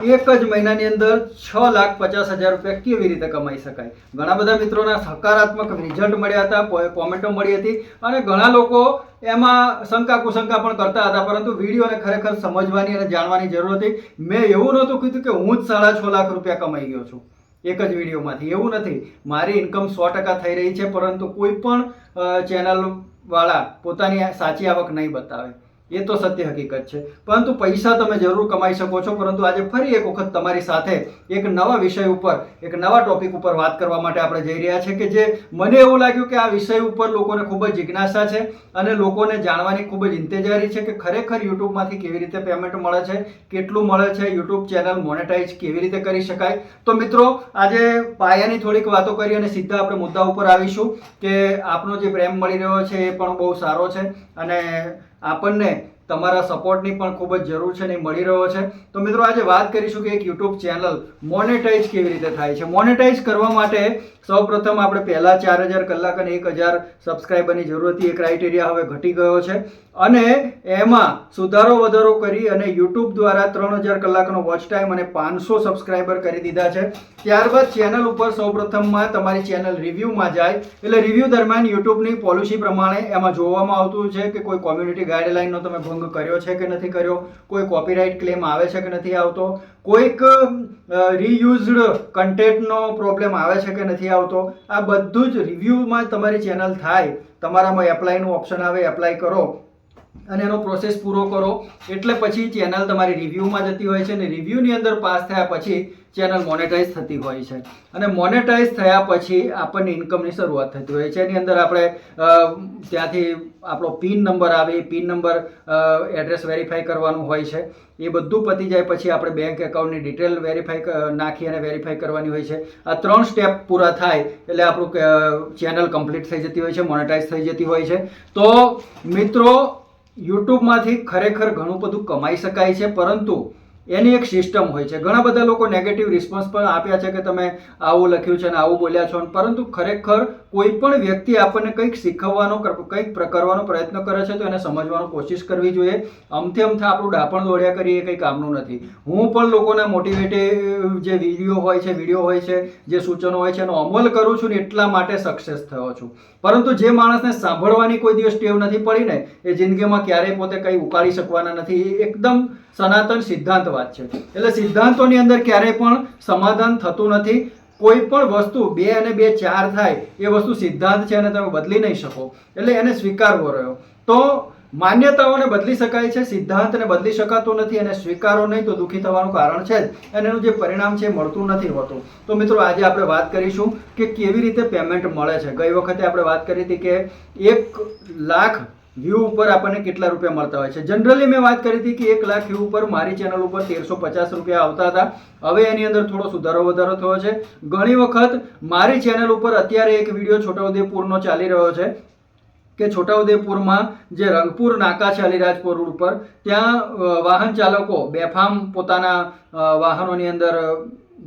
એક જ મહિનાની અંદર છ લાખ પચાસ હજાર રૂપિયા કેવી રીતે કમાઈ શકાય? ઘણા બધા મિત્રોના સકારાત્મક રિઝલ્ટ મળ્યા હતા કોમેન્ટો મળી હતી અને ઘણા લોકો એમાં શંકા કુશંકા પણ કરતા હતા, પરંતુ વિડીયોને ખરેખર સમજવાની અને જાણવાની જરૂર હતી. મેં એવું નહોતું કીધું કે હું જ સાડા છ લાખ રૂપિયા કમાઈ ગયો છું, એક જ વિડીયોમાંથી. એવું નથી. મારી ઇન્કમ સો ટકા થઈ રહી છે, પરંતુ કોઈ પણ ચેનલવાળા પોતાની સાચી આવક નહીં બતાવે. એ તો સત્ય હકીકત છે. પરંતુ પૈસા તમે જરૂર કમાઈ શકો છો, પરંતુ આજે ફરી એક વખત તમારી સાથે એક નવા વિષય ઉપર, એક નવા ટોપિક ઉપર વાત કરવા માટે આપણે જઈ રહ્યા છે કે જે મને એવું લાગ્યું કે આ વિષય ઉપર લોકોને ખૂબ જ જિજ્ઞાસા છે અને લોકોને જાણવાની ખૂબ જ ઇંતેજારી છે કે ખરેખર યુટ્યુબમાંથી કેવી રીતે પેમેન્ટ મળે છે, કેટલું મળે છે, યુટ્યુબ ચેનલ મોનેટાઇઝ કેવી રીતે કરી શકાય. તો મિત્રો, આજે પાયાની થોડીક વાતો કરી અને સીધા આપણે મુદ્દા ઉપર આવીશું કે આપનો જે પ્રેમ મળી રહ્યો છે એ પણ બહુ સારો છે અને આપણને તમારા સપોર્ટની પણ ખૂબ જ જરૂર છે ને મળી રહ્યો છે. તો મિત્રો, આજે વાત કરીશું કે એક યુટ્યુબ ચેનલ મોનેટાઇઝ કેવી રીતે થાય છે. મોનેટાઇઝ કરવા માટે સૌપ્રથમ આપણે પહેલાં ચાર હજાર કલાક અને એક હજાર સબસ્ક્રાઈબરની જરૂર હતી. એ ક્રાઇટેરિયા હવે ઘટી ગયો છે. અને એમાં સુધારો વધારો કરી અને યુટ્યુબ દ્વારા ત્રણ હજાર કલાકનો વોચ ટાઈમ અને પાંચસો સબસ્ક્રાઈબર કરી દીધા છે. ત્યારબાદ ચેનલ ઉપર સૌપ્રથમમાં તમારી ચેનલ રિવ્યૂમાં જાય. એટલે રિવ્યૂ દરમિયાન યુટ્યુબની પોલિસી પ્રમાણે એમાં જોવામાં આવતું છે કે કોઈ કોમ્યુનિટી ગાઈડલાઇનનો તમે ભંગ કર્યો છે કે નથી કર્યો, કોઈ કોપીરાઇટ ક્લેમ આવે છે કે નથી આવતો, કોઈક રીયુઝડ કન્ટેન્ટનો પ્રોબ્લેમ આવે છે કે નથી આવતો, આ બધું જ રિવ્યૂમાં તમારી ચેનલ થાય. તમારામાં એપ્લાયનું ઓપ્શન આવે એપ્લાય કરો. અને એનો પ્રોસેસ પૂરો કરો. એટલે પછી ચેનલ તમારી રિવ્યૂમાં જતી હોય છે અને રિવ્યૂની અંદર પાસ થયા પછી ચેનલ મોનેટાઇઝ થતી હોય છે. અને મોનેટાઇઝ થયા પછી આપણને ઇન્કમની શરૂઆત થતી હોય છે. એની અંદર આપણે ત્યાંથી આપણો પિન નંબર આવે, એ પિન નંબર એડ્રેસ વેરીફાઈ કરવાનું હોય છે. એ બધું પતી જાય પછી આપણે બેંક એકાઉન્ટની ડિટેલ વેરીફાઈ નાખી અને વેરીફાઈ કરવાની હોય છે. આ ત્રણ સ્ટેપ પૂરા થાય એટલે આપણું ચેનલ કમ્પ્લીટ થઈ જતી હોય છે મોનેટાઇઝ થઈ જતી હોય છે. તો મિત્રો યુટ્યુબમાંથી ખરેખર ઘણું બધું કમાઈ શકાય છે, પરંતુ એની એક સિસ્ટમ હોય છે. ઘણા બધા લોકો નેગેટિવ રિસ્પોન્સ પણ આપ્યા છે કે તમે આવું લખ્યું છે ને આવું બોલ્યા છો. પરંતુ ખરેખર કોઈ પણ વ્યક્તિ આપણને કંઈક શીખવવાનો કંઈક કરવાનો પ્રયત્ન કરે છે તો એને સમજવાનો કોશિશ કરવી જોઈએ. અમથે અમથે આપણું ડાપણ દોડ્યા કરીએ કંઈ કામનું નથી. હું પણ લોકોના મોટિવેટિવ જે વીડિયો હોય છે વીડિયો હોય છે, જે સૂચનો હોય છે એનો અમલ કરું છું ને એટલા માટે સક્સેસ થયો છું. પરંતુ જે માણસને સાંભળવાની કોઈ દિવસ ટેવ નથી પડી ને, એ જિંદગીમાં ક્યારેય પોતે કંઈ ઉકાળી શકવાના નથી. એ એકદમ સનાતન સિદ્ધાંત વાત છે. એટલે સિદ્ધાંતોની અંદર ક્યારેય પણ સમાધાન થતું નથી. કોઈ પણ વસ્તુ બે અને બે ચાર થાય, એ વસ્તુ સિદ્ધાંત છે અને તમે બદલી નહીં શકો. એટલે એને સ્વીકારવો રહ્યો. તો માન્યતાઓને બદલી શકાય છે, સિદ્ધાંતને બદલી શકાતો નથી અને સ્વીકારો નહીં તો દુઃખી થવાનું કારણ છે જ. અને એનું જે પરિણામ છે મળતું નથી હોતું. તો મિત્રો, આજે આપણે વાત કરીશું કે કેવી રીતે પેમેન્ટ મળે છે. ગઈ વખતે આપણે વાત કરી હતી કે એક લાખ વ્યૂ ઉપર આપણને કેટલા રૂપિયા મળતા હોય છે. જનરલી મેં વાત કરી હતી કે એક લાખ વ્યૂ ઉપર મારી ચેનલ ઉપર તેરસો પચાસ રૂપિયા આવતા હતા. હવે એની અંદર થોડો સુધારો વધારો થયો છે. ઘણી વખત મારી ચેનલ ઉપર અત્યારે એક વીડિયો છોટાઉદેપુરનો ચાલી રહ્યો છે કે છોટાઉદેપુરમાં જે રંગપુર નાકા છે અલીરાજપુર રોડ ઉપર ત્યાં વાહન ચાલકો, બેફામ પોતાના વાહનોની અંદર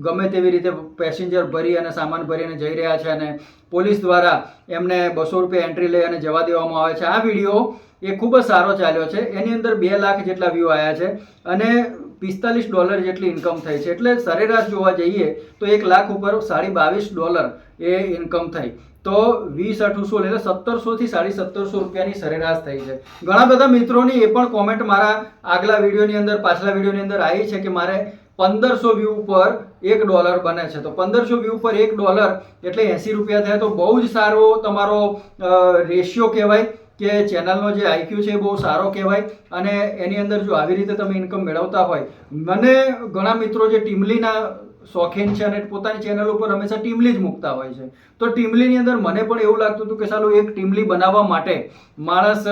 ગમે તેવી રીતે પેસેન્જર ભરી અને સામાન ભરીને જઈ રહ્યા છે અને પોલીસ દ્વારા એમને બસો રૂપિયા એન્ટ્રી લઈ અને જવા દેવામાં આવે છે. આ વીડિયો એ ખૂબ જ સારો ચાલ્યો છે. એની અંદર બે લાખ જેટલા વ્યૂ આવ્યા છે અને પિસ્તાલીસ ડોલર જેટલી ઇન્કમ થઈ છે. એટલે સરેરાશ જોવા જઈએ તો એક લાખ ઉપર સાડી બાવીસ ડોલર એ ઇન્કમ થઈ. તો વીસ અઠુસો એટલે સત્તરસોથી સાડી સત્તરસો રૂપિયાની સરેરાશ થઈ છે. ઘણા બધા મિત્રોની એ પણ કોમેન્ટ મારા આગલા વિડીયોની અંદર, પાછલા વિડીયોની અંદર આવી છે કે મારે પંદરસો વ્યૂ ઉપર એક ડોલર બને છે. તો પંદરસો વ્યૂ પર એક ડોલર એટલે એંસી રૂપિયા થયા. તો બહુ જ સારો તમારો રેશિયો કહેવાય કે ચેનલનો જે આઈક્યુ છે એ બહુ સારો કહેવાય. અને એની અંદર જો આવી રીતે તમે ઇન્કમ મેળવતા હોય, મને ઘણા મિત્રો જે ટીમલીના શોખીન છે અને પોતાની ચેનલ ઉપર હંમેશા ટીમલી જ મૂકતા હોય છે. તો ટીમલીની અંદર મને પણ એવું લાગતું હતું કે સાલું એક ટીમલી બનાવવા માટે માણસ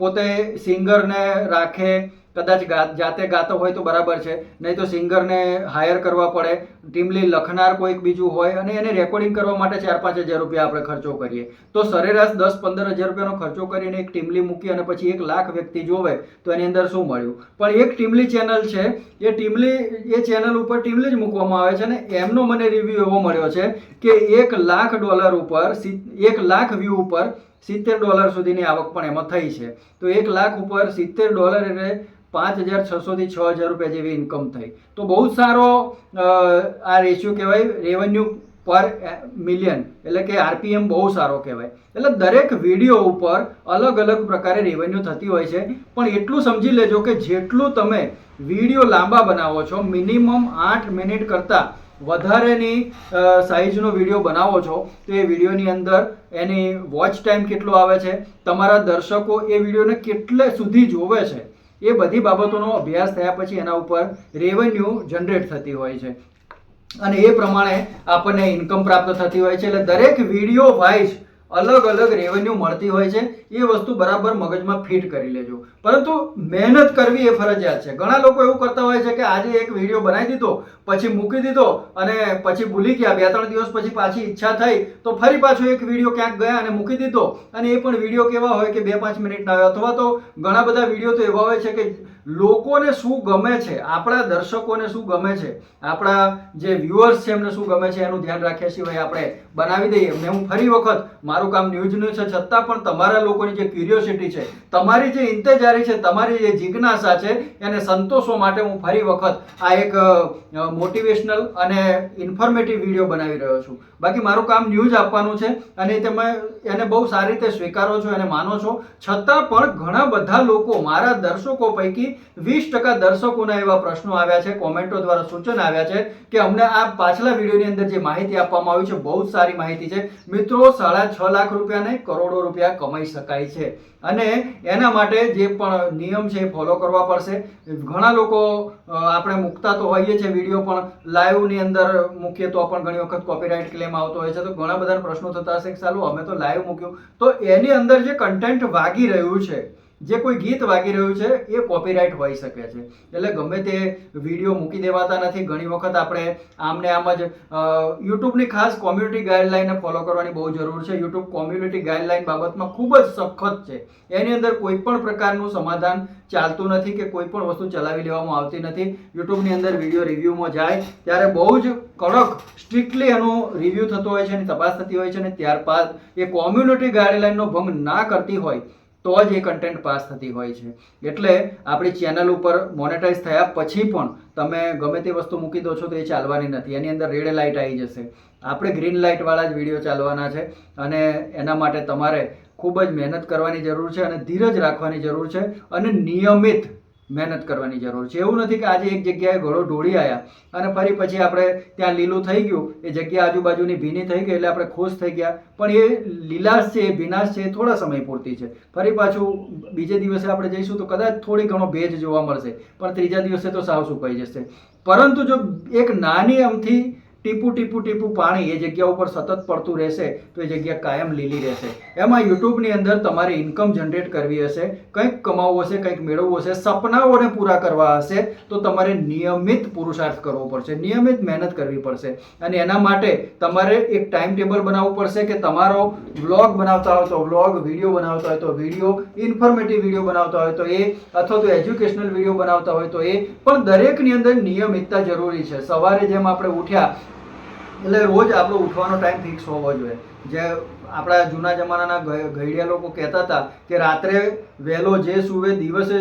પોતે સિંગરને રાખે કદાચ જાતે ગાતો હોય તો બરાબર છે. નહીં તો સિંગરને હાયર કરવા પડે. ટીમલી લખનાર કોઈક બીજું હોય અને એને રેકોર્ડિંગ કરવા માટે ચાર પાંચ હજાર રૂપિયા આપણે ખર્ચો કરીએ. તો સરેરાશ દસ પંદર હજાર રૂપિયાનો ખર્ચો કરીને એક ટીમલી મૂકી અને પછી એક લાખ વ્યક્તિ જોવે તો એની અંદર શું મળ્યું? પણ એક ટીમલી ચેનલ છે. એ ટીમલી એ ચેનલ ઉપર ટીમલી જ મૂકવામાં આવે છે ને એમનો મને રિવ્યૂ એવો મળ્યો છે કે એક લાખ ડોલર ઉપર એક લાખ વ્યૂ ઉપર સિત્તેર ડોલર સુધીની આવક પણ એમાં થઈ છે. તો એક લાખ ઉપર સિત્તેર ડોલર એટલે પાંચ હજાર છસોથી છ હજાર રૂપિયા જેવી ઇન્કમ થઈ. તો બહુ સારો આ રેશિયો કહેવાય રેવન્યુ પર મિલિયન એટલે કે આરપીએમ બહુ સારો કહેવાય. એટલે દરેક વીડિયો ઉપર અલગ અલગ પ્રકારે રેવન્યુ થતી હોય છે. પણ એટલું સમજી લેજો કે જેટલું તમે વીડિયો લાંબા બનાવો છો મિનિમમ આઠ મિનિટ કરતાં વધારેની સાઇઝનો વીડિયો બનાવો છો, તો એ વિડીયોની અંદર એની વોચ ટાઈમ કેટલો આવે છે? તમારા દર્શકો એ વિડીયોને કેટલે સુધી જોવે છે? એ બધી બાબતોનો અભ્યાસ થયા પછી એના ઉપર રેવન્યુ જનરેટ થતી હોય છે. અને એ પ્રમાણે આપણને ઇન્કમ પ્રાપ્ત થતી હોય છે. એટલે દરેક વીડિયો વાઇઝ અલગ અલગ રેવન્યુ મળતી હોય છે, એ વસ્તુ બરાબર મગજમાં ફિટ કરી લેજો. પરંતુ મહેનત કરવી એ ફરજિયાત છે. ઘણા લોકો એવું કરતા હોય છે કે આજે એક વીડિયો બનાવી દીધો, પછી મૂકી દીધો, અને પછી ભૂલી ગયા. બે ત્રણ દિવસ પછી પાછી ઈચ્છા થઈ, તો ફરી પાછો એક વીડિયો ક્યાંક ગયા અને મૂકી દીધો. અને એ પણ વીડિયો કેવા હોય કે બે પાંચ મિનિટના હોય. અથવા તો ઘણા બધા વીડિયો તો એવા હોય છે કે લોકોને શું ગમે છે, આપણા દર્શકોને શું ગમે છે, આપણા જે વ્યુઅર્સ છે એમને શું ગમે છે એનું ધ્યાન રાખ્યા સિવાય આપણે બનાવી દઈએ. એમને હું ફરી વખત, મારું કામ ન્યૂઝનું છે, છતાં પણ તમારા લોકોની જે ક્યુરિયોસિટી છે, તમારી જે ઇંતજારી છે, તમારી જે જિજ્ઞાસા છે, એને સંતોષવા માટે હું ફરી વખત આ એક મોટિવેશનલ અને ઇન્ફોર્મેટિવ વીડિયો બનાવી રહ્યો છું. બાકી મારું કામ ન્યૂઝ આપવાનું છે અને તમે એને બહુ સારી રીતે સ્વીકારો છો, એને માનો છો. છતાં પણ ઘણા બધા લોકો મારા દર્શકો પૈકી વીસ ટકા દર્શકોના એવા પ્રશ્નો આવ્યા છે, કોમેન્ટો દ્વારા સૂચન આવ્યા છે કે અમને આ પાછલા વિડીયોની અંદર જે માહિતી આપવામાં આવી છે, બહુ જ સારી માહિતી છે. મિત્રો, સાડા છ લાખ રૂપિયાને કરોડો રૂપિયા કમાઈ શકાય છે. અને એના માટે જે પણ નિયમ છે એ ફોલો કરવા પડશે. ઘણા લોકો આપણે મૂકતા તો હોઈએ છીએ વીડિયો, પણ લાઈવની અંદર મૂકીએ તો પણ ઘણી વખત કોપીરાઇટ ક્લેમ આવતો હોય છે. તો ઘણા બધા પ્રશ્નો થતા હશે કે ચાલો અમે તો લાઈવ મૂક્યું. તો એની અંદર જે કન્ટેન્ટ વાગી રહ્યું છે જે કોઈ ગીત વાગી રહ્યું છે, એ કોપીરાઇટ હોઈ શકે છે. એટલે ગમે તે વીડિયો મૂકી દેવાતા નથી, ઘણી વખત આપણે આમને આમ જ યુટ્યુબની ખાસ કોમ્યુનિટી ગાઈડલાઇનને ફોલો કરવાની બહુ જરૂર છે. યુટ્યુબ કોમ્યુનિટી ગાઈડલાઇન બાબતમાં ખૂબ જ સખત છે. એની અંદર કોઈ પણ પ્રકારનું સમાધાન ચાલતું નથી કે કોઈ પણ વસ્તુ ચલાવી લેવામાં આવતી નથી. યુટ્યુબની અંદર વીડિયો રિવ્યૂમાં જાય, ત્યારે બહુ જ કડક સ્ટ્રિક્ટલી એનો રિવ્યૂ થતો હોય છે, એની તપાસ થતી હોય છે અને ત્યારબાદ એ કોમ્યુનિટી ગાઈડલાઇનનો ભંગ ના કરતી હોય તો જ એ કન્ટેન્ટ પાસ થતી હોય છે. એટલે આપણી ચેનલ ઉપર મોનેટાઈઝ થયા પછી પણ તમે ગમે તે વસ્તુ મૂકી દો છો તો એ ચાલવાની નથી. એની અંદર રેડ લાઇટ આવી જશે. આપણે ગ્રીન લાઇટવાળા જ વીડિયો ચાલવાના છે અને એના માટે તમારે ખૂબ જ મહેનત કરવાની જરૂર છે અને ધીરજ રાખવાની જરૂર છે અને નિયમિત મહેનત કરવાની જરૂર છે. એવું નથી કે આજે એક જગ્યાએ ઘોડો ઢોળી આવ્યા અને ફરી પછી આપણે ત્યાં લીલું થઈ ગયું. એ જગ્યા આજુબાજુની ભીની થઈ ગઈ એટલે આપણે ખુશ થઈ ગયા. પણ એ લીલાશ છે, એ ભીનાશ છે એ થોડા સમય પૂરતી છે. ફરી પાછું બીજે દિવસે આપણે જઈશું તો કદાચ થોડી ઘણો ભેજ જોવા મળશે. પણ ત્રીજા દિવસે તો સાવ સુકાઈ જશે. પરંતુ જો એક નાની અમથી ટીપું, ટીપુ, ટીપું પાણી એ જગ્યા ઉપર સતત પડતું રહેશે તો એ જગ્યા કાયમ લીલી રહેશે. એમાં યુટ્યુબની અંદર તમારે ઇન્કમ જનરેટ કરવી હશે, કંઈક કમાવવું હશે, કંઈક મેળવવું હશે, સપનાઓને પૂરા કરવા હશે, તો તમારે નિયમિત પુરુષાર્થ કરવો પડશે, નિયમિત મહેનત કરવી પડશે. અને એના માટે તમારે એક ટાઈમ ટેબલ બનાવવું પડશે કે તમારો વ્લોગ બનાવતા હોય તો વ્લોગ વીડિયો બનાવતા હોય તો વીડિયો ઇન્ફોર્મેટિવ વીડિયો બનાવતા હોય તો એ, અથવા તો એજ્યુકેશનલ વીડિયો બનાવતા હોય તો એ. પણ દરેકની અંદર નિયમિતતા જરૂરી છે. સવારે જેમ આપણે ઉઠ્યા એટલે રોજ આપણો ઉઠવાનો ટાઈમ ફિક્સ હોવો જોઈએ. જે આપણા જૂના જમાનાના ઘડિયા લોકો કહેતા હતા કે રાત્રે વહેલો જે સૂવે દિવસે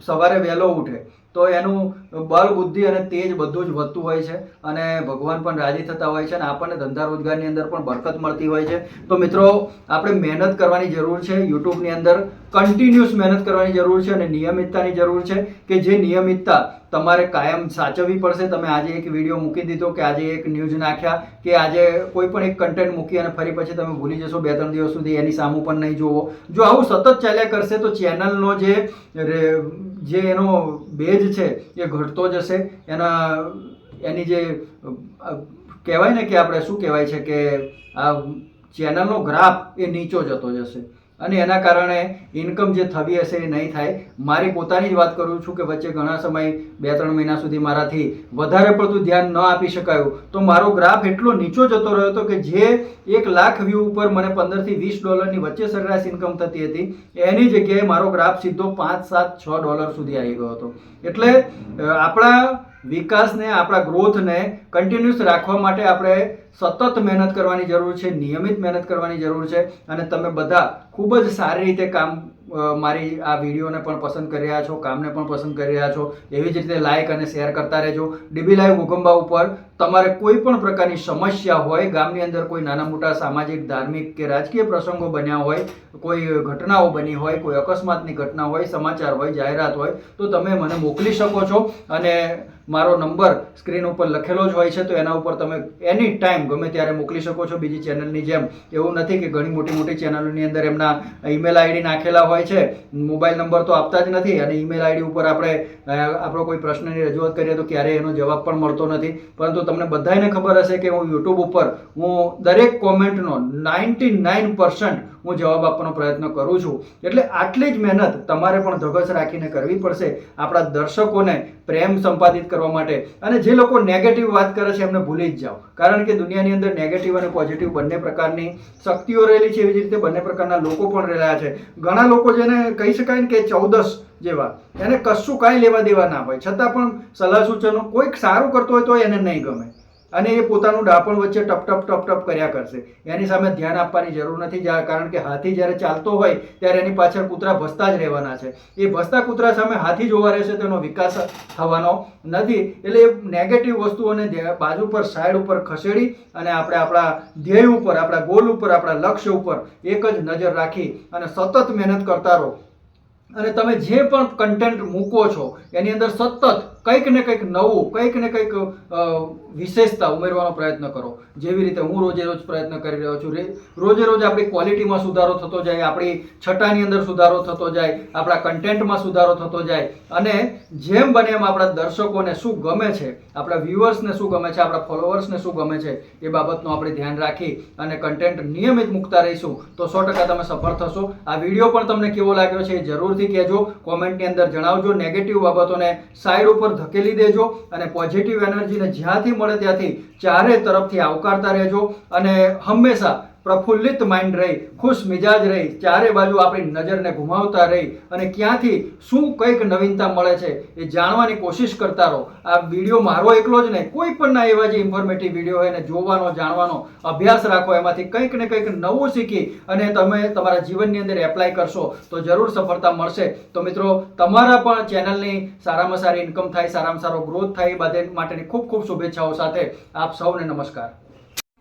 સવારે વહેલો ઉઠે. તો એનું બળ, બુદ્ધિ અને તેજ બધું જ વધતું હોય છે અને ભગવાન પણ રાજી થતા હોય છે અને આપણને ધંધા રોજગારની અંદર પણ બરકત મળતી હોય છે. તો મિત્રો, આપણે મહેનત કરવાની જરૂર છે, યુટ્યુબની અંદર કન્ટિન્યુઅસ મહેનત કરવાની જરૂર છે અને નિયમિતતાની જરૂર છે કે જે નિયમિતતા તમારે કાયમ સાચવવી પડશે. તમે આજે એક વીડિયો મૂકી દીધો કે આજે એક ન્યૂઝ નાખ્યા કે આજે કોઈ પણ એક કન્ટેન્ટ મૂકી અને ફરી પછી તમે ભૂલી જશો બે ત્રણ દિવસ સુધી એની સામું પણ નહીં જોવો. જો આવું સતત ચાલ્યા કરશે તો ચેનલનો જે જે એનો બેજ છે એ ઘટતો જશે. એના, એની જે કહેવાય ને કે આપણે શું કહેવાય છે કે, આ ચેનલનો ગ્રાફ એ નીચો જતો જશે. અને એના કારણે ઇન્કમ જે થવી હશે એ નહીં થાય. મારી પોતાની જ વાત કરું છું કે વચ્ચે ઘણા સમય બે ત્રણ મહિના સુધી મારાથી વધારે પડતું ધ્યાન ન આપી શકાયું, તો મારો ગ્રાફ એટલો નીચો જતો રહ્યો હતો કે જે એક લાખ વ્યૂ ઉપર મને પંદરથી વીસ ડોલરની વચ્ચે સરેરાશ ઇન્કમ થતી હતી, એની જગ્યાએ મારો ગ્રાફ સીધો પાંચ, સાત, છ ડોલર સુધી આવી ગયો હતો. એટલે આપણા વિકાસને, આપણા ગ્રોથને કન્ટિન્યુઅસ રાખવા માટે આપણે સતત મહેનત કરવાની જરૂર છે, નિયમિત મહેનત કરવાની જરૂર છે અને તમે બધા ખૂબ જ સારી રીતે કામ મારી આ વિડીયોને પણ પસંદ કરી રહ્યા છો, કામને પણ પસંદ કરી રહ્યા છો, એવી જ રીતે લાઇક અને શેર કરતા રહેજો. ડીબી લાઈવ ઉગંબા ઉપર તમારે કોઈ પણ પ્રકારની સમસ્યા હોય, ગામની અંદર કોઈ નાના મોટા સામાજિક, ધાર્મિક કે રાજકીય પ્રસંગો બન્યા હોય, કોઈ ઘટનાઓ બની હોય, કોઈ અકસ્માતની ઘટના હોય, સમાચાર હોય, જાહેરાત હોય, તો તમે મને મોકલી શકો છો અને મારો નંબર સ્ક્રીન ઉપર લખેલો જ હોય છે, તો એના ઉપર તમે એની ટાઈમ ગમે ત્યારે મોકલી શકો છો બીજી ચેનલની જેમ. એવું નથી કે ઘણી મોટી મોટી ચેનલોની અંદર એમના ઈમેલ આઈડી નાખેલા હોય છે, મોબાઈલ નંબર તો આપતા જ નથી અને ઈમેલ આઈડી ઉપર આપણે આપણો કોઈ પ્રશ્નની રજૂઆત કરીએ તો ક્યારેય એનો જવાબ પણ મળતો નથી. પરંતુ તમને બધાને ખબર હશે કે હું યુટ્યુબ ઉપર, હું દરેક કોમેન્ટનો નાઇન્ટી નાઇન હું જવાબ આપવાનો પ્રયત્ન કરું છું. એટલે આટલી જ મહેનત તમારે પણ ધગસ રાખીને કરવી પડશે આપણા દર્શકોને પ્રેમ સંપાદિત કરવા માટે. અને જે લોકો નેગેટિવ વાત કરે છે એમને ભૂલી જ જાઓ. કારણ કે દુનિયાની અંદર નેગેટિવ અને પોઝિટિવ બંને પ્રકારની શક્તિઓ રહેલી છે એવી જ રીતે બંને પ્રકારના લોકો પણ રહેલા છે. ઘણા લોકો જેને કહી શકાય ને કે ચૌદસ જેવા, એને કશું કાંઈ લેવા દેવા ના હોય. છતાં પણ સલાહ સૂચનો કોઈક સારું કરતો હોય તો એને નહીં ગમે. અને એ પોતાનું ડાપણ વચ્ચે ટપ ટપ ટપ ટપ કર્યા કરશે. એની સામે ધ્યાન આપવાની જરૂર નથી કારણ કે હાથી જ્યારે ચાલતો હોય, ત્યારે એની પાછળ કૂતરા ભસતા જ રહેવાના છે. એ ભસતા કૂતરા સામે હાથી જોવા રહેશે, તેનો વિકાસ થવાનો નથી. એટલે એ નેગેટિવ વસ્તુઓને બાજુ પર સાઈડ ઉપર ખસેડી અને આપણે આપણા ધ્યેય ઉપર, આપણા ગોલ ઉપર, આપણા લક્ષ્ય ઉપર એક જ નજર રાખી અને સતત મહેનત કરતા રહો. અને તમે જે પણ કન્ટેન્ટ મૂકો છો, એની અંદર સતત કંઈક ને કંઈક નવું, કંઈક ને કંઈક વિશેષતા ઉમેરવાનો પ્રયત્ન કરો. જેવી રીતે હું રોજે રોજ પ્રયત્ન કરી રહ્યો છું. રોજે રોજ આપણી ક્વોલિટીમાં સુધારો થતો જાય, આપણી છટાની અંદર સુધારો થતો જાય, આપણા કન્ટેન્ટમાં સુધારો થતો જાય. અને જેમ બને એમ આપણા દર્શકોને શું ગમે છે, આપણા વ્યુઅર્સને શું ગમે છે, આપણા ફોલોઅર્સને શું ગમે છે, એ બાબતનું આપણે ધ્યાન રાખી અને કન્ટેન્ટ નિયમિત મૂકતા રહીશું. તો સો ટકા તમે સફળ થશો. આ વીડિયો પણ તમને કેવો લાગ્યો છે એ જરૂરથી કહેજો. કોમેન્ટની અંદર જણાવજો. નેગેટિવ બાબતોને સાઈડ ઉપર ધકેલી દેજો અને પોઝિટિવ એનર્જીને જ્યાંથી મળે ત્યાંથી ચારે તરફથી આવકારતા રહેજો. અને હંમેશા પ્રફુલ્લિત માઇન્ડ રહી, ખુશ મિજાજ રહી, ચારે બાજુ આપણી નજરને ઘુમાવતા રહી અને ક્યાંથી શું કંઈક નવીનતા મળે છે એ જાણવાની કોશિશ કરતા રહો. આ વીડિયો મારો એકલો જ નહીં, કોઈ પણના એવા જે ઇન્ફોર્મેટિવ વીડિયો હોય એને જોવાનો, જાણવાનો અભ્યાસ રાખો, એમાંથી કંઈક ને કંઈક નવું શીખી અને તમે તમારા જીવનની અંદર એપ્લાય કરશો તો જરૂર સફળતા મળશે. તો મિત્રો, તમારા પણ ચેનલની સારામાં સારી ઇન્કમ થાય, સારામાં સારો ગ્રોથ થાય એ બધે માટેની ખૂબ ખૂબ શુભેચ્છાઓ સાથે આપ સૌને નમસ્કાર.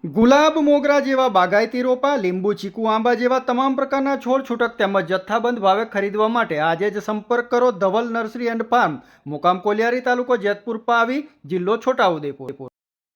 ગુલાબ મોગરા જેવા બાગાયતી રોપા, લીંબુ, ચીકુ આંબા જેવા તમામ પ્રકારના છોડ છૂટક તેમજ જથ્થાબંધ ભાવે ખરીદવા માટે આજે જ સંપર્ક કરો ધવલ નર્સરી એન્ડ ફાર્મ, મુકામ કોલિયારી તાલુકો જેતપુર, પાવી, જિલ્લો છોટાઉદેપુર.